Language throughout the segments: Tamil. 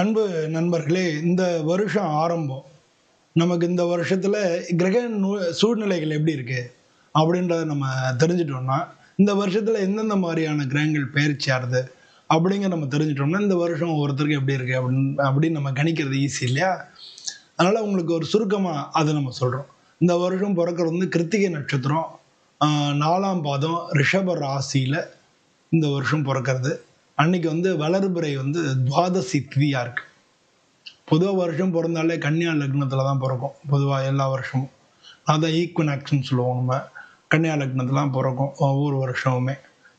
அன்பு நண்பர்களே இந்த வருஷம் ஆரம்பம். நமக்கு இந்த வருஷத்தில் கிரக சூழ்நிலைகள் எப்படி இருக்குது அப்படின்றத நம்ம தெரிஞ்சிட்டோம்னா இந்த வருஷத்தில் எந்தெந்த மாதிரியான கிரகங்கள் பெயர் ஆறுது? அப்படிங்கிற நம்ம தெரிஞ்சிட்டோம்னா இந்த வருஷம் ஒவ்வொருத்தருக்கு எப்படி இருக்குது அப்படின்னு அப்படின்னு நம்ம கணிக்கிறது ஈஸி இல்லையா? அதனால் உங்களுக்கு ஒரு சுருக்கமாக அதை நம்ம சொல்கிறோம் இந்த வருஷம் பிறக்கிறது வந்து கிருத்திகை நட்சத்திரம். நாலாம் பாதம் ரிஷப ராசியில் இந்த வருஷம் பிறக்கிறது. அன்னைக்கு வந்து வளர்பிறை வந்து துவாதசி திதியாக இருக்கு. பொதுவாக வருஷம் பிறந்தாலே கன்னியா லக்னத்தில் தான் பிறக்கும். பொதுவாக எல்லா வருஷமும். அதான் ஈக்குவனாக்ஸ்னு சொல்லுவோம் நம்ம. கன்னியா லக்னத்தில் தான் பிறக்கும் ஒவ்வொரு வருஷமுமே.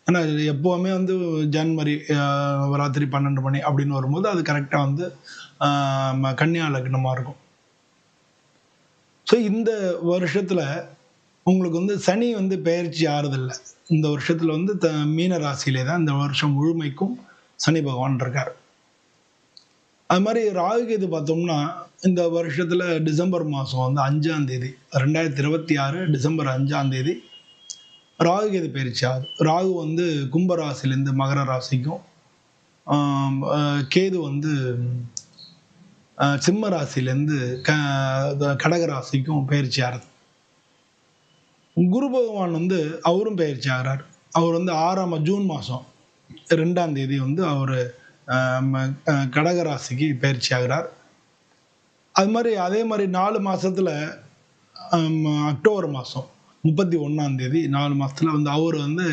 ஏன்னா இது எப்போவுமே வந்து ஜன்வரி ராத்திரி பன்னெண்டு மணி அப்படின்னு வரும்போது அது கரெக்டாக வந்து ம- கன்னியா லக்னமாக இருக்கும். ஸோ இந்த வருஷத்தில் உங்களுக்கு வந்து சனி வந்து பெயர்ச்சி ஆறுதில்லை. இந்த வருஷத்தில் வந்து த மீன ராசியிலே தான் இந்த வருஷம் முழுமைக்கும் சனி பகவான் இருக்கார். அது மாதிரி ராகு கேது பார்த்தோம்னா இந்த வருஷத்துல டிசம்பர் மாதம் வந்து அஞ்சாம் தேதி ரெண்டாயிரத்தி இருபத்தி ஆறு டிசம்பர் அஞ்சாம் தேதி ராகு கேது பயிற்சி ஆகுது. ராகு வந்து கும்பராசிலேருந்து மகர ராசிக்கும் கேது வந்து சிம்ம ராசிலேருந்து க கடக ராசிக்கும் பயிற்சி ஆறுது. குரு பகவான் வந்து அவரும் பயிற்சி ஆகிறார். அவர் வந்து ஆறாம் ஜூன் மாதம் ரெண்டாம் தேதி வந்து அவர் கடக ராசிக்கு பயிற்சி ஆகிறார். அது மாதிரி அதே மாதிரி நாலு மாதத்தில் அக்டோபர் மாதம் முப்பத்தி ஒன்றாம் தேதி நாலு மாதத்தில் வந்து அவர் வந்து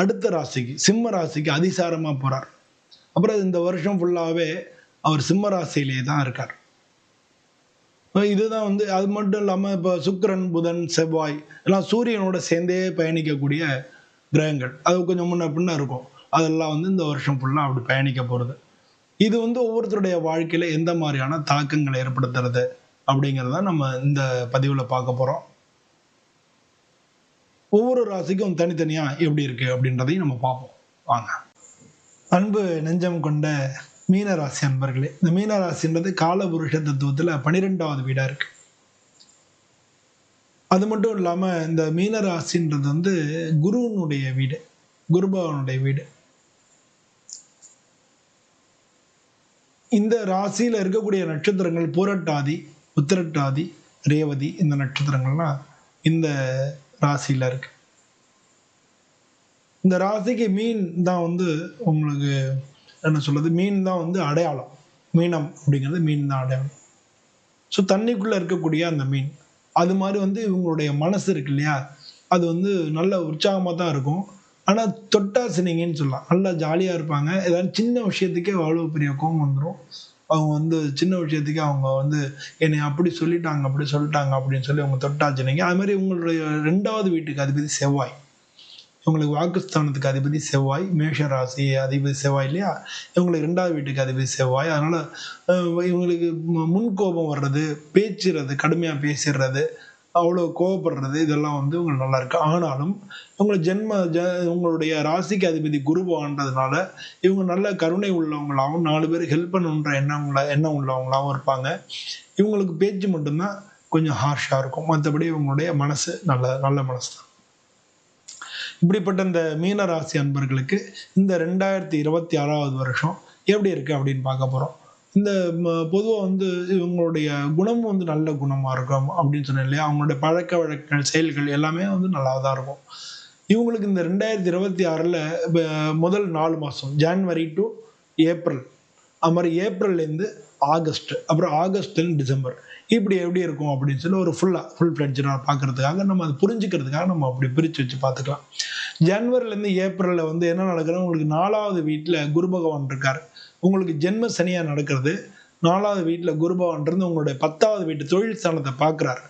அடுத்த ராசிக்கு சிம்ம ராசிக்கு அதிசாரமாக போகிறார் அப்புறம் இந்த வருஷம் ஃபுல்லாகவே அவர் சிம்ம ராசியிலே தான் இருக்கார். இதுதான் வந்து அது மட்டும் இல்லாமல் இப்போ சுக்கரன் புதன் செவ்வாய் எல்லாம் சூரியனோட சேர்ந்தே பயணிக்கக்கூடிய கிரகங்கள். அது கொஞ்சம் முன்ன பின்ன இருக்கும். அதெல்லாம் வந்து இந்த வருஷம் ஃபுல்லாக அப்படி பயணிக்க போகிறது இது வந்து ஒவ்வொருத்தருடைய வாழ்க்கையில் எந்த மாதிரியான தாக்கங்களை ஏற்படுத்துறது அப்படிங்கிறத நம்ம இந்த பதிவில் பார்க்க போகிறோம் ஒவ்வொரு ராசிக்கும் தனித்தனியாக எப்படி இருக்குது அப்படின்றதையும் நம்ம பார்ப்போம். வாங்க. அன்பு நெஞ்சம் கொண்ட மீனராசி அன்பர்களே இந்த மீனராசின்றது காலபுருஷ தத்துவத்தில் பனிரெண்டாவது வீடா இருக்கு. அது மட்டும் இல்லாமல் இந்த மீனராசின்றது வந்து குருவனுடைய வீடு குருபவனுடைய வீடு. இந்த ராசியில இருக்கக்கூடிய நட்சத்திரங்கள் பூரட்டாதி உத்திரட்டாதி ரேவதி இந்த நட்சத்திரங்கள்லாம் இந்த ராசியில இருக்கு. இந்த ராசிக்கு மீன் தான் வந்து உங்களுக்கு என்ன சொல்றது? மீன் தான் வந்து அடையாளம். மீனம் அப்படிங்கிறது மீன் தான் அடையாளம். ஸோ தண்ணிக்குள்ள இருக்கக்கூடிய அந்த மீன் அது மாதிரி வந்து இவங்களுடைய மனசு இருக்கு இல்லையா? அது வந்து நல்ல உற்சாகமாக தான் இருக்கும். ஆனால் தொட்டா சினிங்கன்னு சொல்லலாம். நல்லா ஜாலியாக இருப்பாங்க. ஏதாவது சின்ன விஷயத்துக்கே அவ்வளோ பெரிய கோவம் வந்துடும் அவங்க வந்து சின்ன விஷயத்துக்கு அவங்க வந்து என்னை அப்படி சொல்லிட்டாங்க அப்படி சொல்லிட்டாங்க அப்படின்னு சொல்லி அவங்க தொட்டாச்சுனீங்க அது மாதிரி உங்களுடைய ரெண்டாவது வீட்டுக்கு அதிபதி செவ்வாய். இவங்களுக்கு வாக்குஸ்தானத்துக்கு அதிபதி செவ்வாய் மேஷ ராசி அதிபதி செவ்வாய் இல்லையா? இவங்களுக்கு ரெண்டாவது வீட்டுக்கு அதிபதி செவ்வாய். அதனால இவங்களுக்கு முன்கோபம் வர்றது பேச்சுறது கடுமையாக பேசிடுறது அவ்வளோ கோவப்படுறது இதெல்லாம் வந்து உங்களுக்கு நல்லா இருக்கு. ஆனாலும் இவங்க ஜென்ம ஜ உங்களுடைய ராசிக்கு அதிபதி குருவான்றதுனால இவங்க நல்ல கருணை உள்ளவங்களாகவும் நாலு பேருக்கு ஹெல்ப் பண்ணுன்ற எண்ணங்கள எண்ணம் உள்ளவங்களாகவும் இருப்பாங்க. இவங்களுக்கு பேச்சு மட்டும்தான் கொஞ்சம் ஹார்ஷாக இருக்கும். மற்றபடி இவங்களுடைய மனசு நல்ல நல்ல மனசு தான் இப்படிப்பட்ட இந்த மீன ராசி அன்பர்களுக்கு இந்த ரெண்டாயிரத்தி இருபத்தி ஆறாவது வருஷம் எப்படி இருக்கு அப்படின்னு பார்க்க போறோம். இந்த பொதுவாக வந்து இவங்களுடைய குணமும் வந்து நல்ல குணமாக இருக்கும் அப்படின்னு சொன்னேன் இல்லையா? அவங்களுடைய பழக்க வழக்கங்கள் செயல்கள் எல்லாமே வந்து நல்லா தான் இருக்கும். இவங்களுக்கு இந்த ரெண்டாயிரத்தி இருபத்தி ஆறில் முதல் நாலு மாதம் ஜான்வரி டு ஏப்ரல் அது மாதிரி ஏப்ரல்லேருந்து ஆகஸ்ட் அப்புறம் ஆகஸ்ட்லேருந்து டிசம்பர் இப்படி எப்படி இருக்கும் அப்படின்னு சொல்லி ஒரு ஃபுல்லாக ஃபுல் ஃப்ளட்ஜாக பார்க்கறதுக்காக நம்ம அதை புரிஞ்சுக்கிறதுக்காக நம்ம அப்படி பிரித்து வச்சு பார்த்துக்கலாம். ஜனவரிலேருந்து ஏப்ரலில் வந்து என்ன நடக்குதுன்னா உங்களுக்கு நாலாவது வீட்டில் குரு பகவான் இருக்கார். உங்களுக்கு ஜென்ம சனியாக நடக்கிறது. நாலாவது வீட்டில் குரு பகவான் இருந்து உங்களுடைய பத்தாவது வீட்டு தொழில் ஸ்தானத்தை பார்க்குறாரு.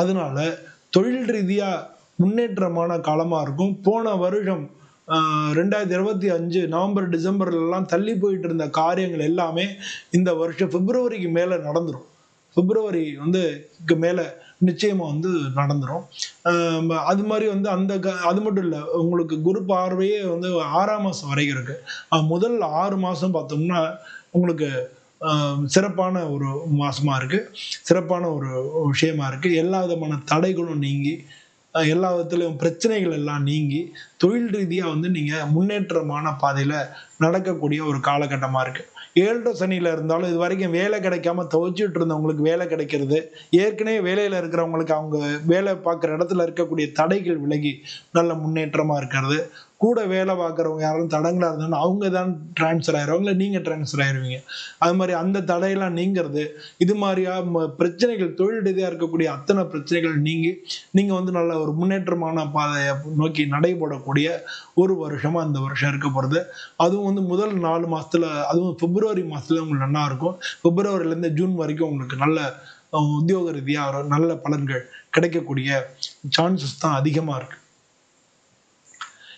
அதனால தொழில் ரீதியாக முன்னேற்றமான காலமாக இருக்கும். போன வருஷம் ரெண்டாயிரத்தி இருபத்தி அஞ்சு நவம்பர் டிசம்பர்லலாம் தள்ளி போயிட்டு இருந்த காரியங்கள் எல்லாமே இந்த வருஷம் பிப்ரவரிக்கு மேலே நடந்துடும் பிப்ரவரி வந்து மேலே நிச்சயமாக வந்து நடந்துடும் அது மாதிரி வந்து அந்த க- அது மட்டும் இல்லை உங்களுக்கு குரு பார்வையே வந்து ஆறாம் மாதம் வரைக்கும் இருக்குது முதல் ஆறு மாதம் பார்த்தோம்னா உங்களுக்கு சிறப்பான ஒரு மாதமாக இருக்குது சிறப்பான ஒரு விஷயமா இருக்குது எல்லா விதமான தடைகளும் நீங்கி எல்லா விதத்துலையும் பிரச்சனைகள் எல்லாம் நீங்கி தொழில் ரீதியாக வந்து நீங்கள் முன்னேற்றமான பாதையில் நடக்கக்கூடிய ஒரு காலகட்டமாக இருக்குது ஏழரை சனியில் இருந்தாலும் இது வரைக்கும் வேலை கிடைக்காம துவச்சிட்டு இருந்தவங்களுக்கு வேலை கிடைக்கிறது. ஏற்கனவே வேலையில் இருக்கிறவங்களுக்கு அவங்க வேலை பார்க்குற இடத்துல இருக்கக்கூடிய தடைகள் விலகி நல்ல முன்னேற்றமாக இருக்கிறது. கூட வேலை பார்க்குறவங்க யாரும் தடங்களாக இருந்தாலும் அவங்க தான் டிரான்ஸ்ஃபர் ஆயிடுவாங்க இல்லை நீங்கள் டிரான்ஸ்ஃபர் ஆயிடுவீங்க அது மாதிரி அந்த தடையெல்லாம் நீங்கிறது இது மாதிரியா ம- பிரச்சனைகள் தொழில் ரீதியாக இருக்கக்கூடிய அத்தனை பிரச்சனைகள் நீங்கி நீங்கள் வந்து நல்ல ஒரு முன்னேற்றமான பாதையை நோக்கி நடைபெறக்கூடிய ஒரு வருஷமாக அந்த வருஷம் இருக்க போகிறது அதுவும் வந்து முதல் நாலு மாதத்தில் அதுவும் பிப்ரவரி மாதத்துல உங்களுக்கு நல்லா இருக்கும். பிப்ரவரிலேருந்து ஜூன் வரைக்கும் உங்களுக்கு நல்ல உத்தியோக ரீதியாக நல்ல பலன்கள் கிடைக்கக்கூடிய சான்சஸ் தான் அதிகமாக இருக்குது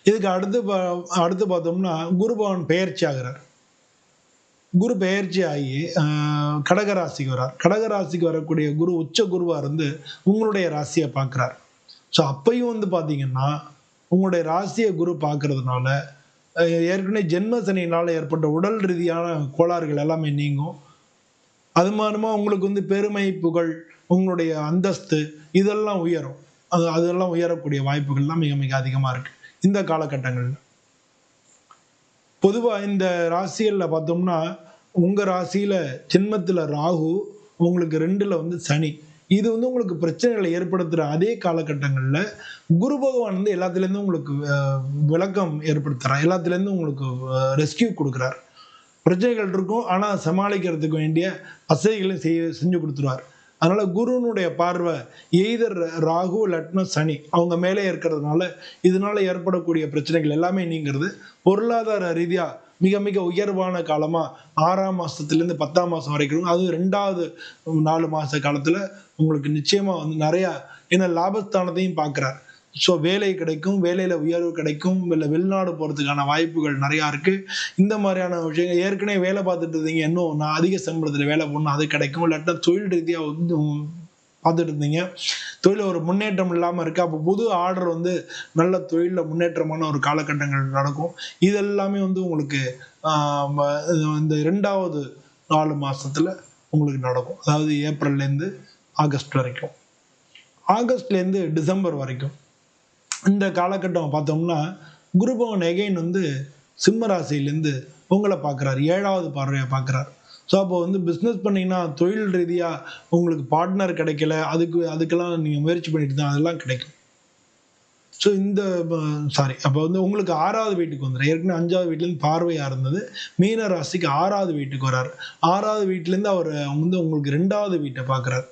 இதுக்கு அடுத்து பா- அடுத்து பார்த்தோம்னா குரு பகவான் பெயர்ச்சி ஆகிறார் குரு பெயர்ச்சி ஆகி கடகராசிக்கு கடக ராசிக்கு வரார். கடக ராசிக்கு வரக்கூடிய குரு உச்ச குருவாக இருந்து உங்களுடைய ராசியை பார்க்குறார். ஸோ அப்பையும் வந்து பார்த்தீங்கன்னா உங்களுடைய ராசியை குரு பார்க்கறதுனால ஏற்கனவே ஜென்மசனியினால் ஏற்பட்ட உடல் ரீதியான கோளாறுகள் எல்லாமே நீங்கும். அது மாதிரிமா உங்களுக்கு வந்து பெருமை புகழ் உங்களுடைய அந்தஸ்து இதெல்லாம் உயரும். அது அதெல்லாம் உயரக்கூடிய வாய்ப்புகள்லாம் மிக மிக அதிகமாக இருக்குது இந்த காலகட்டங்கள்ல பொதுவா இந்த ராசிகள்ல பார்த்தோம்னா உங்க ராசியில ஜென்மத்துல ராகு உங்களுக்கு ரெண்டுல வந்து சனி. இது வந்து உங்களுக்கு பிரச்சனைகளை ஏற்படுத்துற அதே காலகட்டங்கள்ல குரு பகவான் வந்து எல்லாத்துலேருந்து உங்களுக்கு விளக்கம் ஏற்படுத்துறார். எல்லாத்துலேருந்து உங்களுக்கு ரெஸ்கியூ கொடுக்குறார். பிரச்சனைகள் இருக்கும் ஆனா சமாளிக்கிறதுக்கு வேண்டிய வசதிகளை செய்ய செஞ்சு கொடுத்துருவார். அதனால குருனுடைய பார்வை எய்தர் ராகு லட்ன சனி அவங்க மேலே இருக்கிறதுனால இதனால ஏற்படக்கூடிய பிரச்சனைகள் எல்லாமே நீங்கிறது பொருளாதார ரீதியா மிக மிக உயர்வான காலமா ஆறாம் மாதத்துலேருந்து பத்தாம் மாசம் வரைக்கும் அதுவும் ரெண்டாவது நாலு மாச காலத்துல உங்களுக்கு நிச்சயமா வந்து நிறைய ஏன்னா லாபஸ்தானத்தையும் பார்க்கிறார். ஸோ வேலை கிடைக்கும் வேலையில் உயர்வு கிடைக்கும் இல்லை வெளிநாடு போகிறதுக்கான வாய்ப்புகள் நிறையா இருக்குது இந்த மாதிரியான விஷயங்கள் ஏற்கனவே வேலை பார்த்துட்டு இருந்தீங்க இன்னும் நான் அதிக சம்பளத்தில் வேலை பண்ணணும் அது கிடைக்கும். இல்லாட்டா தொழில் ரீதியாக வந்து பார்த்துட்டு இருந்தீங்க. தொழில் ஒரு முன்னேற்றம் இல்லாமல் இருக்குது அப்போ புது ஆர்டர் வந்து நல்ல தொழிலில் முன்னேற்றமான ஒரு காலகட்டங்கள் நடக்கும். இது எல்லாமே வந்து உங்களுக்கு இந்த ரெண்டாவது நாலு மாதத்தில் உங்களுக்கு நடக்கும். அதாவது ஏப்ரல்லேருந்து ஆகஸ்ட் வரைக்கும். ஆகஸ்ட்லேருந்து டிசம்பர் வரைக்கும். இந்த காலகட்டம் பார்த்தோம்னா குருபவன் எகைன் வந்து சிம்ம ராசியிலேருந்து உங்களை பார்க்குறாரு. ஏழாவது பார்வையை பார்க்குறாரு. ஸோ அப்போ வந்து பிஸ்னஸ் பண்ணிங்கன்னா தொழில் ரீதியாக உங்களுக்கு பார்ட்னர் கிடைக்கல. அதுக்கு அதுக்கெல்லாம் நீங்கள் முயற்சி பண்ணிட்டு தான் அதெல்லாம் கிடைக்கும். ஸோ இந்த சாரி அப்போ வந்து உங்களுக்கு ஆறாவது வீட்டுக்கு வந்துடும் ஏற்கனவே அஞ்சாவது வீட்டிலேருந்து பார்வையாக இருந்தது. மீன ராசிக்கு ஆறாவது வீட்டுக்கு வராரு. ஆறாவது வீட்டிலேருந்து அவர் வந்து உங்களுக்கு ரெண்டாவது வீட்டை பார்க்குறாரு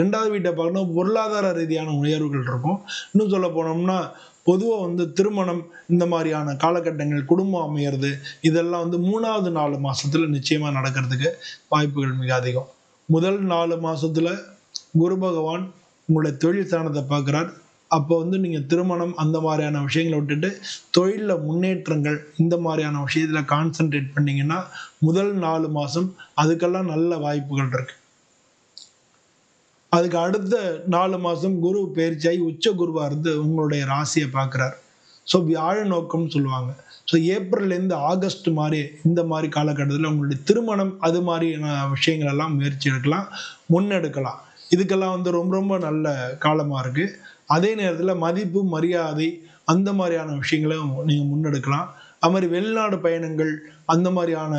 ரெண்டாவது வீட்டை பார்க்கணும் பொருளாதார ரீதியான உயர்வுகள் இருக்கும். இன்னும் சொல்ல போனோம்னா பொதுவாக வந்து திருமணம் இந்த மாதிரியான காலகட்டங்கள் குடும்பம் அமையிறது இதெல்லாம் வந்து மூணாவது நாலு மாதத்தில் நிச்சயமாக நடக்கிறதுக்கு வாய்ப்புகள் மிக அதிகம். முதல் நாலு மாதத்தில் குரு பகவான் உங்களுடைய தொழில் ஸ்தானத்தை பார்க்குறார் அப்போ வந்து நீங்கள் திருமணம் அந்த மாதிரியான விஷயங்களை விட்டுட்டு தொழிலில் முன்னேற்றங்கள் இந்த மாதிரியான விஷயத்தில் கான்சென்ட்ரேட் பண்ணிங்கன்னா முதல் நாலு மாதம் அதுக்கெல்லாம் நல்ல வாய்ப்புகள் இருக்கு. அதுக்கு அடுத்த நாலு மாதம் குரு பயிற்சியாகி உச்ச குருவாக இருந்து உங்களுடைய ராசியை பார்க்குறார். ஸோ வியாழ நோக்கம்னு சொல்லுவாங்க. ஸோ ஏப்ரல்லேருந்து ஆகஸ்ட் மாதிரி இந்த மாதிரி காலகட்டத்தில் உங்களுடைய திருமணம் அது மாதிரியான விஷயங்களெல்லாம் முயற்சி எடுக்கலாம் முன்னெடுக்கலாம். இதுக்கெல்லாம் வந்து ரொம்ப ரொம்ப நல்ல காலமாக இருக்குது அதே நேரத்தில் மதிப்பு மரியாதை அந்த மாதிரியான விஷயங்களையும் நீங்கள் முன்னெடுக்கலாம். அது மாதிரி வெளிநாடு பயணங்கள் அந்த மாதிரியான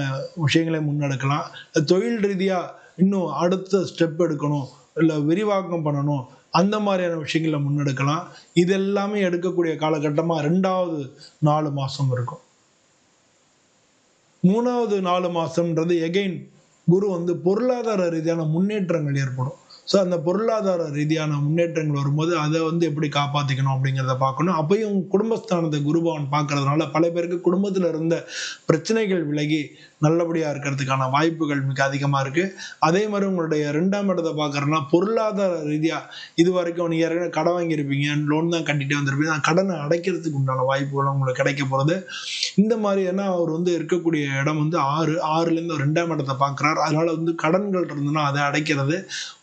விஷயங்களை முன்னெடுக்கலாம். தொழில் ரீதியாக இன்னும் அடுத்த ஸ்டெப் எடுக்கணும். இல்லை விரிவாக்கம் பண்ணணும். அந்த மாதிரியான விஷயங்களை முன்னெடுக்கலாம். இது எல்லாமே எடுக்கக்கூடிய காலகட்டமாக ரெண்டாவது நாலு மாதம் இருக்கும். மூணாவது நாலு மாதம்ன்றது எகைன் குரு வந்து பொருளாதார ரீதியான முன்னேற்றங்கள் ஏற்படும். ஸோ அந்த பொருளாதார ரீதியான முன்னேற்றங்கள் வரும்போது அதை வந்து எப்படி காப்பாற்றிக்கணும் அப்படிங்கிறத பார்க்கணும். அப்பையும் குடும்பஸ்தானத்தை குருபவன் பார்க்கறதுனால பல பேருக்கு குடும்பத்தில் இருந்த பிரச்சனைகள் விலகி நல்லபடியாக இருக்கிறதுக்கான வாய்ப்புகள் மிக அதிகமாக இருக்குது அதே மாதிரி உங்களுடைய ரெண்டாம் இடத்தை பார்க்குறதுனா பொருளாதார ரீதியாக இது வரைக்கும் நீங்கள் ஏற்கனவே கடன் வாங்கியிருப்பீங்க லோன் தான் கட்டிகிட்டே வந்திருப்பீங்க. அந்த கடனை அடைக்கிறதுக்கு உண்டான வாய்ப்புகளும் உங்களுக்கு கிடைக்க போகிறது இந்த மாதிரி ஏன்னா அவர் வந்து இருக்கக்கூடிய இடம் வந்து ஆறு ஆறுலேருந்து ரெண்டாம் இடத்தை பார்க்குறாரு. அதனால் வந்து கடன்கள் இருந்ததுன்னா அதை அடைக்கிறது.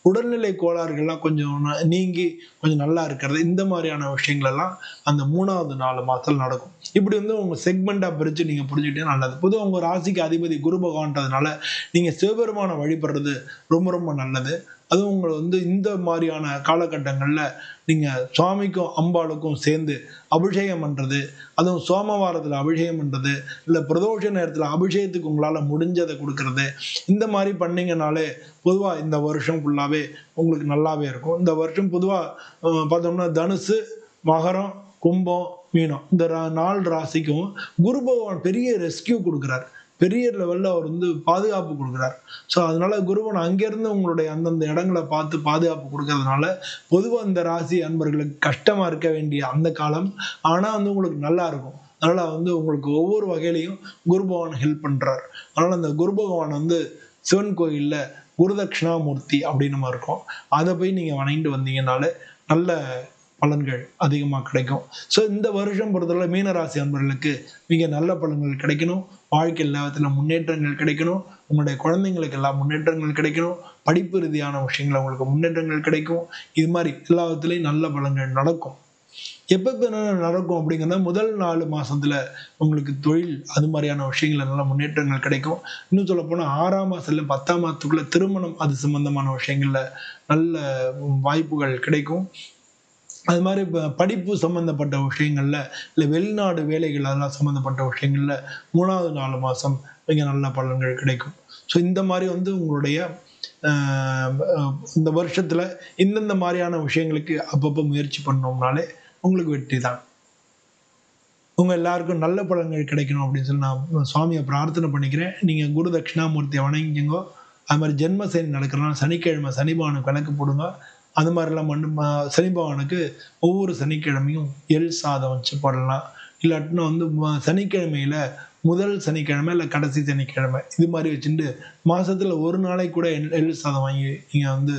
உடல்நிலை கோளாறுகள்லாம் கொஞ்சம் நீங்கி கொஞ்சம் நல்லா இருக்கிறது. இந்த மாதிரியான விஷயங்கள் எல்லாம் அந்த மூணாவது நாலு மாதத்தில் நடக்கும். இப்படி வந்து உங்க செக்மெண்டா பிரிச்சு நீங்க புரிஞ்சுக்கிட்டே நல்லது. பொதுவாக உங்க ராசிக்கு அதிபதி குரு பகவான்றதுனால நீங்க சிவபெருமானை வழிபடுறது ரொம்ப ரொம்ப நல்லது. அதுவும் உங்களை வந்து இந்த மாதிரியான காலகட்டங்களில் நீங்கள் சுவாமிக்கும் அம்பாளுக்கும் சேர்ந்து அபிஷேகம் பண்ணுறது அதுவும் சோமவாரத்தில் அபிஷேகம் பண்ணுறது இல்லை பிரதோஷ நேரத்தில் அபிஷேகத்துக்கு உங்களால் முடிஞ்சதை கொடுக்கறது இந்த மாதிரி பண்ணிங்கனாலே பொதுவாக இந்த வருஷம் ஃபுல்லாகவே உங்களுக்கு நல்லாவே இருக்கும். இந்த வருஷம் பொதுவாக பார்த்தோம்னா தனுசு மகரம் கும்பம் மீனம். இந்த ரா- நாலு ராசிக்கும் குரு பகவான் பெரிய ரெஸ்கியூ கொடுக்குறார். பெரிய லெவலில் அவர் வந்து பாதுகாப்பு கொடுக்குறார். ஸோ அதனால குருவன் அங்கேருந்து உங்களுடைய அந்தந்த இடங்களை பார்த்து பாதுகாப்பு கொடுக்கறதுனால பொதுவாக இந்த ராசி அன்பர்களுக்கு கஷ்டமாக இருக்க வேண்டிய அந்த காலம். ஆனால் வந்து உங்களுக்கு நல்லா இருக்கும். அதனால் வந்து உங்களுக்கு ஒவ்வொரு வகையிலையும் குரு பகவான் ஹெல்ப் பண்ணுறார் அதனால் அந்த குரு பகவான் வந்து சிவன் கோயிலில் குருதட்சிணாமூர்த்தி அப்படின்னு நம்ம இருக்கோம். அதை போய் நீங்கள் வணங்கிட்டு வந்தீங்கனாலே நல்ல பலன்கள் அதிகமாக கிடைக்கும். ஸோ இந்த வருஷம் பொறுத்தவரை மீனராசி அன்பர்களுக்கு மிக நல்ல பலன்கள் கிடைக்கணும். வாழ்க்கை எல்லாத்துல முன்னேற்றங்கள் கிடைக்கணும். உங்களுடைய குழந்தைங்களுக்கு எல்லாம் முன்னேற்றங்கள் கிடைக்கணும். படிப்பு ரீதியான விஷயங்கள் உங்களுக்கு முன்னேற்றங்கள் கிடைக்கும். இது மாதிரி எல்லா நல்ல பலன்கள் நடக்கும். எப்போ நடக்கும் அப்படிங்கிறத முதல் நாலு மாசத்துல உங்களுக்கு தொழில் அது மாதிரியான விஷயங்கள் நல்ல முன்னேற்றங்கள் கிடைக்கும். இன்னும் சொல்ல போனால் ஆறாம் மாசத்துல பத்தாம் மாதத்துக்குள்ளே திருமணம் அது சம்பந்தமான விஷயங்கள்ல நல்ல வாய்ப்புகள் கிடைக்கும். அது மாதிரி இப்போ படிப்பு சம்மந்தப்பட்ட விஷயங்கள்ல இல்லை வெளிநாடு வேலைகள் அதெல்லாம் சம்மந்தப்பட்ட விஷயங்கள்ல மூணாவது நாலு மாதம் இங்கே நல்ல பலன்கள் கிடைக்கும். ஸோ இந்த மாதிரி வந்து உங்களுடைய இந்த வருஷத்துல இந்தந்த மாதிரியான விஷயங்களுக்கு அப்பப்போ முயற்சி பண்ணோம்னாலே உங்களுக்கு வெற்றி தான். உங்க எல்லாருக்கும் நல்ல பலன்கள் கிடைக்கணும் அப்படின்னு சொல்லி நான் சுவாமியை பிரார்த்தனை பண்ணிக்கிறேன். நீங்க குரு தட்சிணாமூர்த்தியை வணங்கிக்கோங்க. அது மாதிரி ஜென்ம சனி நடக்கிறனால சனிக்கிழமை சனி கணக்கு விளக்கு போடுங்க. அது மாதிரிலாம் மண்ணு சனி பகவானுக்கு ஒவ்வொரு சனிக்கிழமையும் எள் சாதம் வச்சு போடலாம். இல்லாட்டினா வந்து சனிக்கிழமையில முதல் சனிக்கிழமை இல்லை கடைசி சனிக்கிழமை. இது மாதிரி வச்சுட்டு மாசத்துல ஒரு நாளைக்கு கூட எள் எள் சாதம் வாங்கி நீங்க வந்து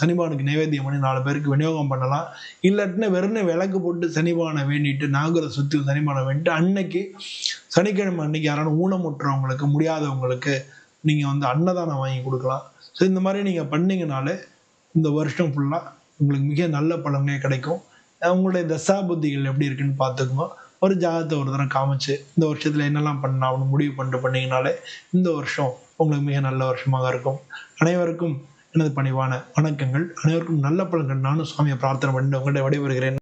சனிபானுக்கு நைவேத்தியம் பண்ணி நாலு பேருக்கு விநியோகம் பண்ணலாம். இல்லாட்டினா வெறும் விளக்கு போட்டு சனிபானை வேண்டிட்டு நாகரை சுற்றி சனிபானை வேண்டிட்டு அன்னைக்கு சனிக்கிழமை அன்னைக்கு யாராலும் ஊனமுற்றவங்களுக்கு முடியாதவங்களுக்கு நீங்க வந்து அன்னதானம் வாங்கி கொடுக்கலாம். ஸோ இந்த மாதிரி நீங்க பண்ணீங்கனாலே இந்த வருஷம் ஃபுல்லாக உங்களுக்கு மிக நல்ல பலன்களே கிடைக்கும். அவங்களுடைய தசா புத்திகள் எப்படி இருக்குன்னு பார்த்துக்கோங்க. ஒரு ஜாதகத்தை ஒரு தடவை காமிச்சு இந்த வருஷத்தில் என்னெல்லாம் பண்ணலாம் அப்படின்னு முடிவு பண்ணிட்டு பண்ணிங்கனாலே இந்த வருஷம் உங்களுக்கு மிக நல்ல வருஷமாக இருக்கும். அனைவருக்கும் எனது பணிவான வணக்கங்கள். அனைவருக்கும் நல்ல பலன்கள். நானும் சுவாமியை பிரார்த்தனை பண்ணிட்டு உங்கள்கிட்ட விடைபெறுகிறேன்.